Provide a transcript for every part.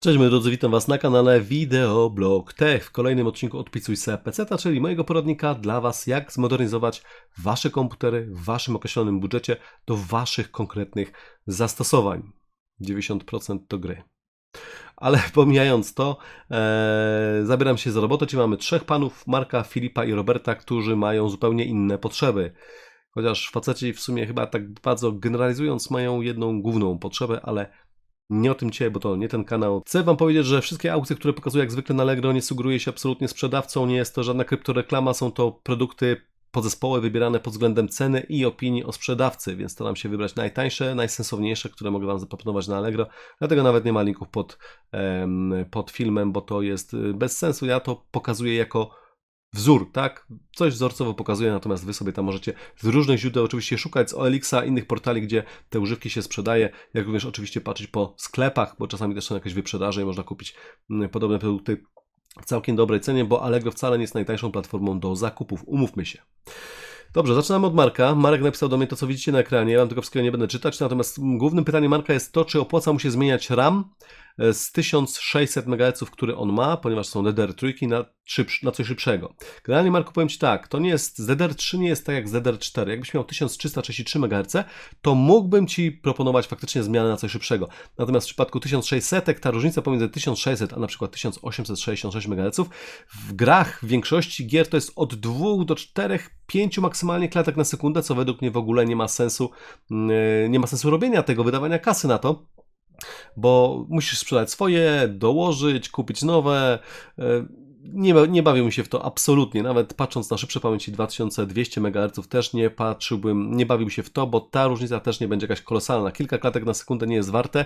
Cześć moi drodzy, witam Was na kanale Videoblog Tech. W kolejnym odcinku Odpisuj se PC, czyli mojego poradnika dla Was, jak zmodernizować Wasze komputery w Waszym określonym budżecie do Waszych konkretnych zastosowań. 90% to gry. Ale pomijając to, e, zabieram się za robotę. Czyli mamy trzech panów, Marka, Filipa i Roberta, którzy mają zupełnie inne potrzeby. Chociaż faceci w sumie chyba tak bardzo generalizując mają jedną główną potrzebę, ale nie o tym dzisiaj, bo to nie ten kanał. Chcę Wam powiedzieć, że wszystkie aukcje, które pokazuję jak zwykle na Allegro, nie sugeruje się absolutnie sprzedawcą, nie jest to żadna kryptoreklama, są to produkty podzespoły wybierane pod względem ceny i opinii o sprzedawcy, więc staram się wybrać najtańsze, najsensowniejsze, które mogę Wam zaproponować na Allegro. Dlatego nawet nie ma linków pod, pod filmem, bo to jest y, bez sensu. Ja to pokazuję jako wzór, tak? Coś wzorcowo pokazuje, natomiast Wy sobie tam możecie z różnych źródeł oczywiście szukać, z OLX, innych portali, gdzie te używki się sprzedaje, jak również oczywiście patrzeć po sklepach, bo czasami też są jakieś wyprzedaże i można kupić mm, podobne produkty w całkiem dobrej cenie, bo Allegro wcale nie jest najtańszą platformą do zakupów, umówmy się. Dobrze, zaczynamy od Marka. Marek napisał do mnie to, co widzicie na ekranie. Ja wam tego wszystkiego nie będę czytać, natomiast głównym pytaniem Marka jest to, czy opłaca mu się zmieniać RAM z 1600 MHz, który on ma, ponieważ są DDR3 na, na coś szybszego. Generalnie Marku powiem Ci tak, to nie jest, ZDR3 nie jest tak jak ZDR4. Jakbyś miał 1333 MHz, to mógłbym Ci proponować faktycznie zmianę na coś szybszego. Natomiast w przypadku 1600, ta różnica pomiędzy 1600 a na przykład 1866 MHz, w grach w większości gier to jest od 2 do 4, 5 maksymalnie klatek na sekundę, co według mnie w ogóle nie ma sensu, mm, nie ma sensu robienia tego, wydawania kasy na to bo musisz sprzedać swoje, dołożyć, kupić nowe. E, nie, nie bawił mi się w to absolutnie, nawet patrząc na szybsze pamięci 2200 MHz też nie patrzyłbym, nie bawił się w to, bo ta różnica też nie będzie jakaś kolosalna. Kilka klatek na sekundę nie jest warte,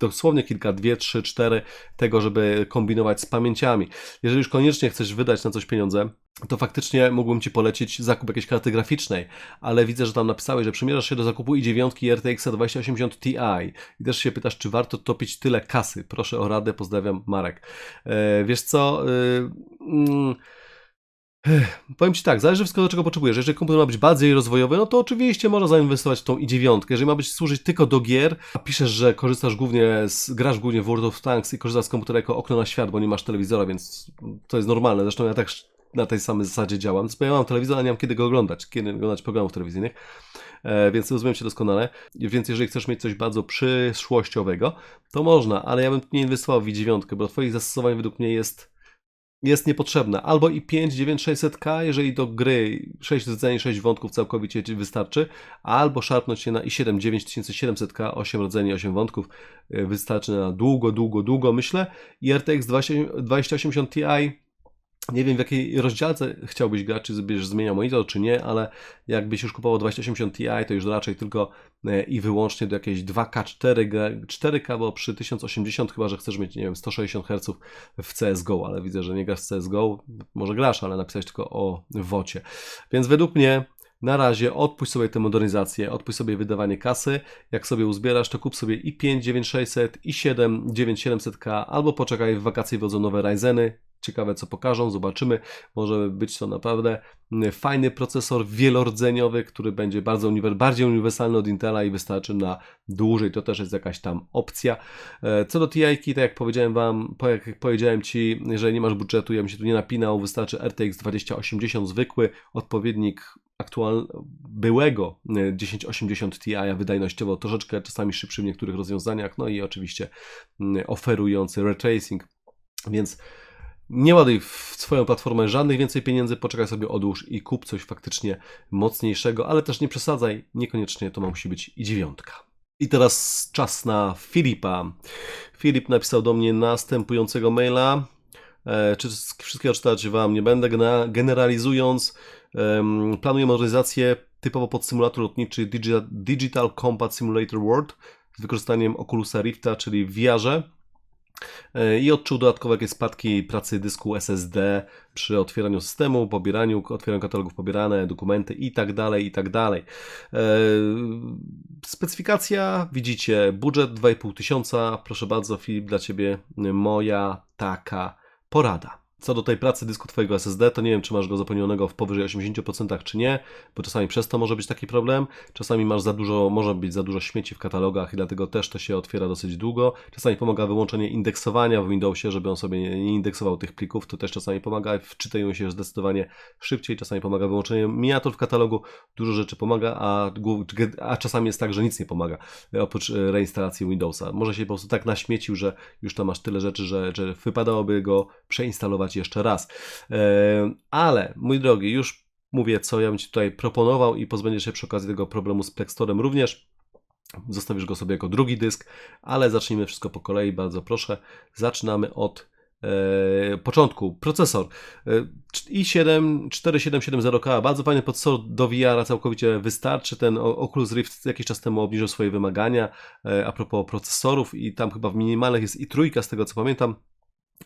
dosłownie kilka, dwie, trzy, cztery tego, żeby kombinować z pamięciami. Jeżeli już koniecznie chcesz wydać na coś pieniądze, to faktycznie mógłbym Ci polecić zakup jakiejś karty graficznej, ale widzę, że tam napisałeś, że przymierzasz się do zakupu i9 RTX 2080 Ti i też się pytasz, czy warto topić tyle kasy. Proszę o radę, pozdrawiam Marek. E, wiesz co... Mm, Powiem Ci tak, zależy wszystko do czego potrzebujesz. Jeżeli komputer ma być bardziej rozwojowy, no to oczywiście można zainwestować w tą i9. Jeżeli ma być służyć tylko do gier, a piszesz, że korzystasz głównie, z, grasz głównie w World of Tanks i korzystasz z komputera jako okno na świat, bo nie masz telewizora, więc to jest normalne. Zresztą ja tak na tej samej zasadzie działam. Bo ja mam telewizor, ale nie mam kiedy go oglądać, kiedy oglądać programów telewizyjnych, e, więc rozumiem się doskonale. Więc jeżeli chcesz mieć coś bardzo przyszłościowego, to można, ale ja bym nie inwestował w i9, bo Twoich zastosowań według mnie jest jest niepotrzebna. Albo i 5 9600K, jeżeli do gry 6 rdzeni, 6 wątków całkowicie wystarczy, albo szarpnąć się na i7 9700K, 8 rdzeni, 8 wątków y, wystarczy na długo, długo, długo myślę. I RTX 2080 Ti nie wiem w jakiej rozdziałce chciałbyś grać, czy byś zmieniał monitor, czy nie, ale jakbyś już kupował 2080 Ti, to już raczej tylko e, i wyłącznie do jakiejś 2K, 4, 4K, bo przy 1080 chyba, że chcesz mieć, nie wiem, 160 Hz w CSGO, ale widzę, że nie grasz w CSGO, może grasz, ale napisałeś tylko o wocie. Więc według mnie na razie odpuść sobie tę modernizację, odpuść sobie wydawanie kasy. Jak sobie uzbierasz, to kup sobie i 5 9600, i 7 9700K, albo poczekaj w wakacje wchodzą nowe Ryzeny, Ciekawe co pokażą, zobaczymy. Może być to naprawdę fajny procesor wielordzeniowy, który będzie bardzo uniwer bardziej uniwersalny od Intela i wystarczy na dłużej. To też jest jakaś tam opcja. E, co do TI, tak jak powiedziałem Wam, jak powiedziałem Ci, jeżeli nie masz budżetu, ja bym się tu nie napinał, wystarczy RTX 2080 zwykły, odpowiednik aktual byłego 1080 Ti wydajnościowo troszeczkę czasami szybszy w niektórych rozwiązaniach, no i oczywiście oferujący ray tracing, więc nie ładuj w swoją platformę żadnych więcej pieniędzy, poczekaj sobie, odłóż i kup coś faktycznie mocniejszego, ale też nie przesadzaj, niekoniecznie to musi być i dziewiątka. I teraz czas na Filipa. Filip napisał do mnie następującego maila. E, czy wszystkiego czytać Wam nie będę, generalizując, planuję modernizację typowo pod symulator lotniczy Digital, Digital Combat Simulator World z wykorzystaniem Oculusa Rifta, czyli w VR-ze E, i odczuł dodatkowe jakieś spadki pracy dysku SSD przy otwieraniu systemu, pobieraniu, otwieraniu katalogów pobierane, dokumenty i tak dalej, i tak dalej. E, specyfikacja, widzicie, budżet 2,5 tysiąca, proszę bardzo Filip, dla Ciebie moja taka porada. Co do tej pracy dysku Twojego SSD, to nie wiem, czy masz go zapełnionego w powyżej 80% czy nie, bo czasami przez to może być taki problem. Czasami masz za dużo, może być za dużo śmieci w katalogach i dlatego też to się otwiera dosyć długo. Czasami pomaga wyłączenie indeksowania w Windowsie, żeby on sobie nie indeksował tych plików. To też czasami pomaga, wczytają się zdecydowanie szybciej. Czasami pomaga wyłączenie miniatur w katalogu. Dużo rzeczy pomaga, a, a czasami jest tak, że nic nie pomaga oprócz e, reinstalacji Windowsa. Może się po prostu tak naśmiecił, że już tam masz tyle rzeczy, że, że wypadałoby go przeinstalować jeszcze raz. E, ale, mój drogi, już mówię, co ja bym Ci tutaj proponował i pozbędziesz się przy okazji tego problemu z Plextorem również. Zostawisz go sobie jako drugi dysk, ale zacznijmy wszystko po kolei, bardzo proszę. Zaczynamy od e, początku. Procesor e, i7 4770K, bardzo fajny procesor do VR całkowicie wystarczy. Ten Oculus Rift jakiś czas temu obniżył swoje wymagania a propos procesorów i tam chyba w minimalnych jest i trójka z tego co pamiętam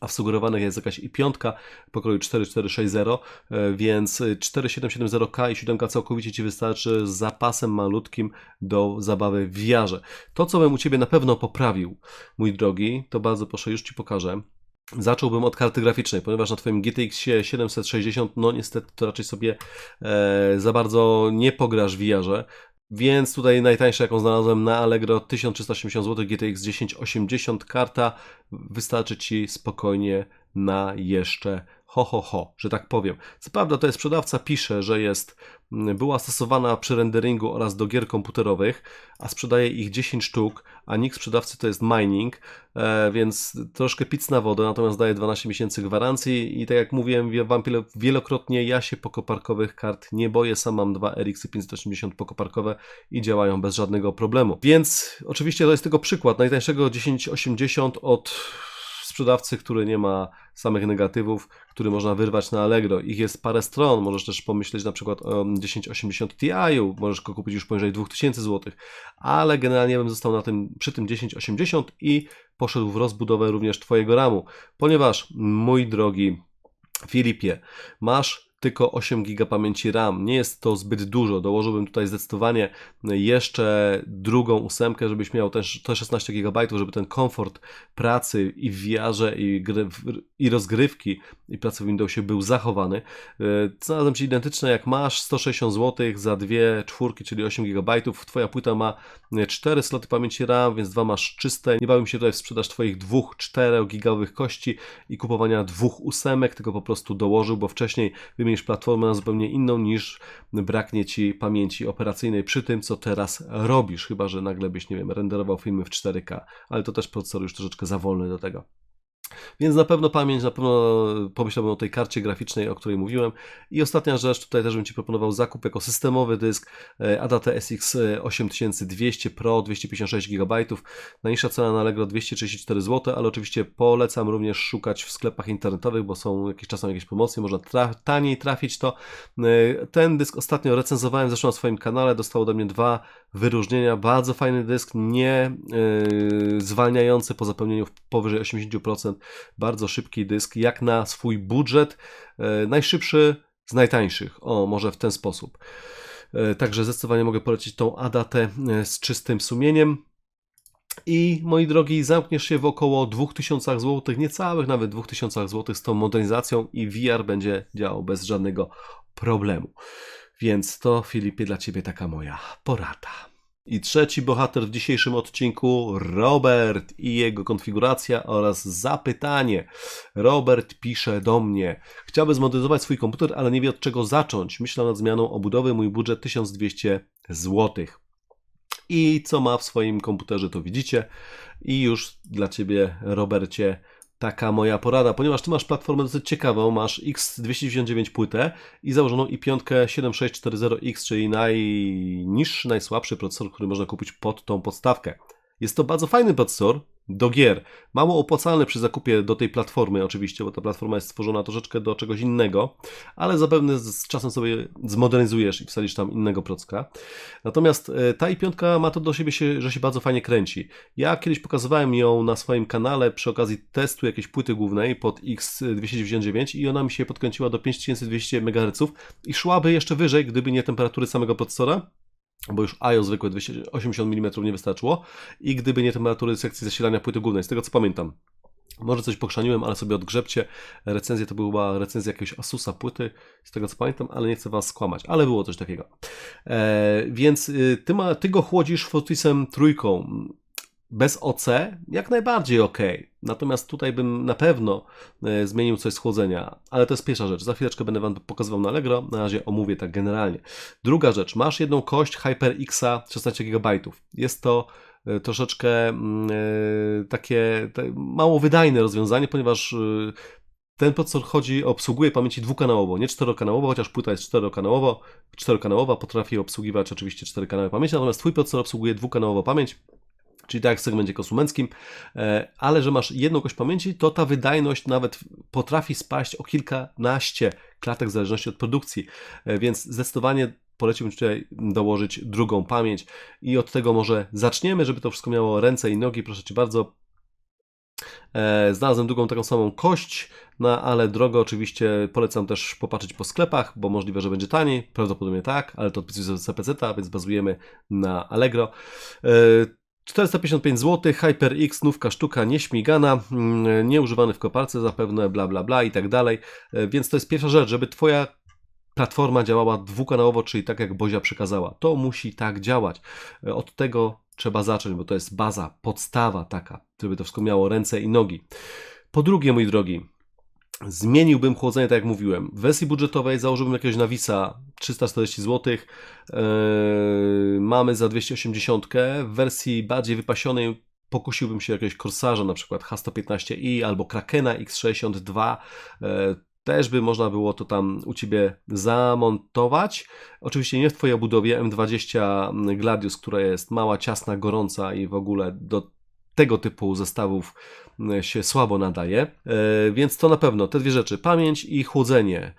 a w sugerowanych jest jakaś i piątka pokroju 4460, e, więc 4770K i 7 całkowicie Ci wystarczy z zapasem malutkim do zabawy w wiarze. To, co bym u Ciebie na pewno poprawił, mój drogi, to bardzo proszę, już Ci pokażę. Zacząłbym od karty graficznej, ponieważ na Twoim GTX 760, no niestety to raczej sobie e, za bardzo nie pograsz w wiarze. Więc tutaj najtańsza jaką znalazłem na Allegro 1380 zł GTX 1080 karta. Wystarczy Ci spokojnie na jeszcze ho ho ho, że tak powiem. Co prawda to jest sprzedawca pisze, że jest była stosowana przy renderingu oraz do gier komputerowych, a sprzedaje ich 10 sztuk, a nick sprzedawcy to jest mining, e, więc troszkę pic na wodę, natomiast daje 12 miesięcy gwarancji i tak jak mówiłem Wam wielokrotnie, ja się pokoparkowych kart nie boję, sam mam dwa RX 580 pokoparkowe i działają bez żadnego problemu. Więc oczywiście to jest tylko przykład najtańszego 1080 od sprzedawcy, który nie ma samych negatywów, który można wyrwać na Allegro. Ich jest parę stron, możesz też pomyśleć na przykład o 1080 Ti, możesz go kupić już poniżej 2000 zł, ale generalnie bym został na tym, przy tym 1080 i poszedł w rozbudowę również Twojego ramu, ponieważ mój drogi Filipie, masz tylko 8 GB pamięci RAM. Nie jest to zbyt dużo. Dołożyłbym tutaj zdecydowanie jeszcze drugą ósemkę, żebyś miał też te 16 GB, żeby ten komfort pracy i w VR i, gry, i rozgrywki i pracy w Windowsie był zachowany. E, znalazłem Ci identyczne jak masz 160 zł za dwie czwórki, czyli 8 GB. Twoja płyta ma 4 sloty pamięci RAM, więc dwa masz czyste. Nie bawię się tutaj w sprzedaż Twoich dwóch 4 gigowych kości i kupowania dwóch ósemek, tylko po prostu dołożył, bo wcześniej wymienisz platformę zupełnie inną niż braknie Ci pamięci operacyjnej przy tym, co teraz robisz, chyba że nagle byś, nie wiem, renderował filmy w 4K, ale to też procesor już troszeczkę za wolny do tego. Więc na pewno pamięć, na pewno pomyślałbym o tej karcie graficznej, o której mówiłem. I ostatnia rzecz, tutaj też bym Ci proponował zakup jako systemowy dysk e, ADAT SX 8200 Pro 256 GB. Najniższa cena na Allegro 234 zł, ale oczywiście polecam również szukać w sklepach internetowych, bo są jakieś czasem jakieś promocje, można tra taniej trafić to. E, ten dysk ostatnio recenzowałem zresztą na swoim kanale, dostał ode mnie dwa wyróżnienia. Bardzo fajny dysk, nie yy, zwalniający po zapełnieniu powyżej 80%. Bardzo szybki dysk, jak na swój budżet. Yy, najszybszy z najtańszych. O, może w ten sposób. Yy, także zdecydowanie mogę polecić tą Adatę z czystym sumieniem. I moi drogi, zamkniesz się w około 2000 zł, niecałych nawet 2000 zł z tą modernizacją i VR będzie działał bez żadnego problemu. Więc to, Filipie, dla Ciebie taka moja porada. I trzeci bohater w dzisiejszym odcinku, Robert i jego konfiguracja oraz zapytanie. Robert pisze do mnie: Chciałby zmodernizować swój komputer, ale nie wie od czego zacząć. Myślę nad zmianą obudowy, mój budżet 1200 zł. I co ma w swoim komputerze, to widzicie. I już dla Ciebie, Robercie, taka moja porada, ponieważ ty masz platformę dosyć ciekawą, masz X299 płytę i założoną i 5 7640X, czyli najniższy, najsłabszy procesor, który można kupić pod tą podstawkę. Jest to bardzo fajny procesor, do gier. Mało opłacalny przy zakupie do tej platformy, oczywiście, bo ta platforma jest stworzona troszeczkę do czegoś innego, ale zapewne z czasem sobie zmodernizujesz i wsadzisz tam innego procka. Natomiast e, ta i piątka ma to do siebie, się, że się bardzo fajnie kręci. Ja kiedyś pokazywałem ją na swoim kanale przy okazji testu jakiejś płyty głównej pod X299 i ona mi się podkręciła do 5200 MHz i szłaby jeszcze wyżej, gdyby nie temperatury samego procesora bo już IO zwykłe 280 mm nie wystarczyło i gdyby nie temperatury sekcji zasilania płyty głównej, z tego co pamiętam. Może coś pochrzaniłem, ale sobie odgrzebcie. Recenzja to była recenzja jakiegoś Asusa płyty, z tego co pamiętam, ale nie chcę Was skłamać, ale było coś takiego. E, więc y, ty, ma, ty go chłodzisz Fortisem trójką. Bez OC jak najbardziej ok. Natomiast tutaj bym na pewno e, zmienił coś z chłodzenia, ale to jest pierwsza rzecz. Za chwileczkę będę Wam pokazywał na Allegro, na razie omówię tak generalnie. Druga rzecz, masz jedną kość HyperX 16 GB. Jest to e, troszeczkę mm, e, takie mało wydajne rozwiązanie, ponieważ ten procesor chodzi, obsługuje pamięci dwukanałowo, nie czterokanałowo, chociaż płyta jest czterokanałowo, czterokanałowa, potrafi obsługiwać oczywiście cztery kanały pamięci, natomiast Twój procesor obsługuje dwukanałową pamięć, czyli tak jak w segmencie konsumenckim, e, ale że masz jedną kość pamięci, to ta wydajność nawet potrafi spaść o kilkanaście klatek w zależności od produkcji, e, więc zdecydowanie poleciłbym tutaj dołożyć drugą pamięć i od tego może zaczniemy, żeby to wszystko miało ręce i nogi, proszę Cię bardzo. E, znalazłem drugą taką samą kość, no ale drogo oczywiście polecam też popatrzeć po sklepach, bo możliwe, że będzie taniej, prawdopodobnie tak, ale to odpisuje z CPC, więc bazujemy na Allegro. 455 zł, HyperX, nówka sztuka, nieśmigana, mm, nieużywany w koparce zapewne, bla bla bla i tak dalej. E, więc to jest pierwsza rzecz, żeby Twoja platforma działała dwukanałowo, czyli tak jak Bozia przekazała. To musi tak działać. E, od tego trzeba zacząć, bo to jest baza, podstawa taka, żeby to wszystko miało ręce i nogi. Po drugie, mój drogi, Zmieniłbym chłodzenie, tak jak mówiłem. W wersji budżetowej założyłbym jakiegoś nawisa 340 zł. Yy, mamy za 280. W wersji bardziej wypasionej pokusiłbym się jakiegoś korsarza, na przykład H115i albo Krakena X62. Yy, też by można było to tam u Ciebie zamontować. Oczywiście nie w Twojej obudowie M20 Gladius, która jest mała, ciasna, gorąca i w ogóle do tego typu zestawów się słabo nadaje. E, więc to na pewno te dwie rzeczy: pamięć i chłodzenie.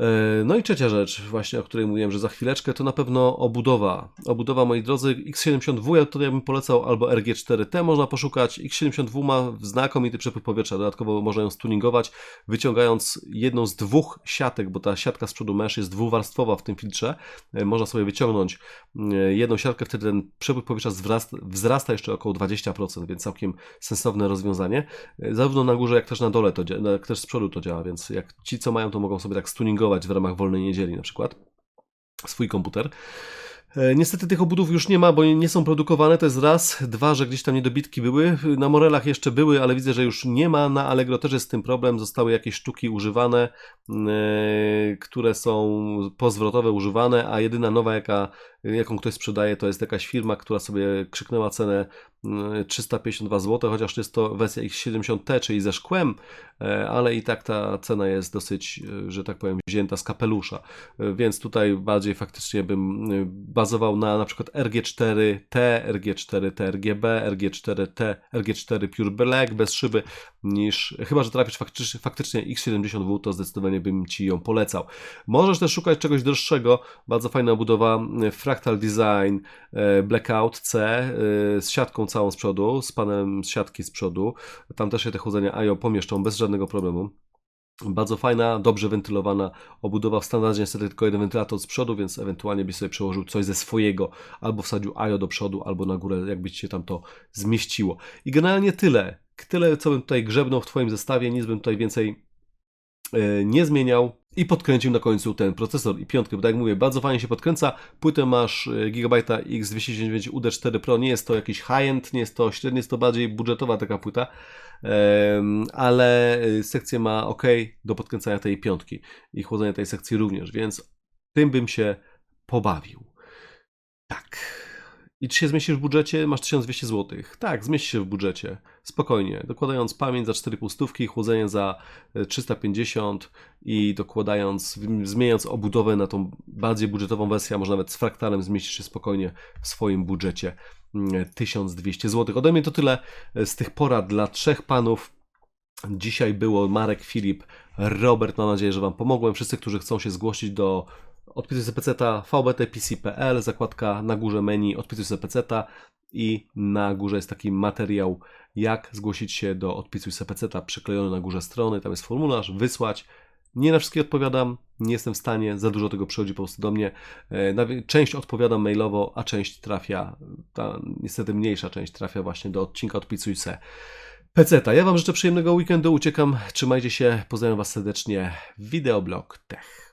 E, no i trzecia rzecz, właśnie o której mówiłem, że za chwileczkę, to na pewno obudowa. Obudowa, moi drodzy, X72 ja tutaj bym polecał albo RG4T można poszukać. X72 ma znakomity przepływ powietrza, dodatkowo można ją stuningować, wyciągając jedną z dwóch siatek, bo ta siatka z przodu mesh jest dwuwarstwowa w tym filtrze. E, można sobie wyciągnąć e, jedną siatkę, wtedy ten przepływ powietrza wzrasta, wzrasta jeszcze około 20%, więc całkiem sensowne rozwiązanie. Zarówno na górze, jak też na dole, to, jak też z przodu to działa, więc jak ci, co mają, to mogą sobie tak stuningować w ramach wolnej niedzieli na przykład swój komputer. E, niestety tych obudów już nie ma, bo nie są produkowane, to jest raz. Dwa, że gdzieś tam niedobitki były. Na Morelach jeszcze były, ale widzę, że już nie ma. Na Allegro też jest z tym problem. Zostały jakieś sztuki używane, yy, które są pozwrotowe, używane, a jedyna nowa, jaka, jaką ktoś sprzedaje, to jest jakaś firma, która sobie krzyknęła cenę 352 mm, zł, chociaż jest to wersja X70T, czyli ze szkłem, e, ale i tak ta cena jest dosyć, że tak powiem, wzięta z kapelusza. Więc tutaj bardziej faktycznie bym bazował na na przykład RG4T, RG4T RGB, RG4T, RG4 Pure Black bez szyby, niż chyba, że trafisz faktycznie, faktycznie X70W, to zdecydowanie bym Ci ją polecał. Możesz też szukać czegoś droższego, bardzo fajna budowa Fractal Design e, Blackout C e, z siatką całą z przodu, z panem z siatki z przodu. Tam też się te chłodzenia IO pomieszczą bez żadnego problemu. Bardzo fajna, dobrze wentylowana obudowa. W standardzie niestety tylko jeden wentylator z przodu, więc ewentualnie byś sobie przełożył coś ze swojego, albo wsadził IO do przodu, albo na górę, jakby ci się tam to zmieściło. I generalnie tyle. Tyle, co bym tutaj grzebnął w Twoim zestawie, nic bym tutaj więcej E, nie zmieniał i podkręcił na końcu ten procesor i piątkę, bo tak jak mówię, bardzo fajnie się podkręca. Płytę masz Gigabyte X299 UD4 Pro, nie jest to jakiś high-end, nie jest to średnie, jest to bardziej budżetowa taka płyta, ale e, sekcję ma ok do podkręcania tej piątki i chłodzenia tej sekcji również, więc tym bym się pobawił. Tak. I czy się zmieścisz w budżecie? Masz 1200 zł. Tak, zmieści się w budżecie. Spokojnie. Dokładając pamięć za 4,5 stówki, chłodzenie za 350 e, i dokładając, zmieniając obudowę na tą bardziej budżetową wersję, a może nawet z fraktalem zmieścisz się spokojnie w swoim budżecie 1200 mm, zł. Ode mnie to tyle e, z tych porad dla trzech panów. Dzisiaj było Marek, Filip, Robert. Mam nadzieję, że Wam pomogłem. Wszyscy, którzy chcą się zgłosić do odpisuj sobie peceta vbtpc.pl, zakładka na górze menu odpisuj sobie peceta i na górze jest taki materiał, jak zgłosić się do odpisuj sobie peceta, przyklejony na górze strony, tam jest formularz, wysłać. Nie na wszystkie odpowiadam, nie jestem w stanie, za dużo tego przychodzi po prostu do mnie. E, część odpowiadam mailowo, a część trafia, ta niestety mniejsza część trafia właśnie do odcinka Odpisuj se. peceta. Ja Wam życzę przyjemnego weekendu, uciekam, trzymajcie się, pozdrawiam Was serdecznie, Wideoblog Tech.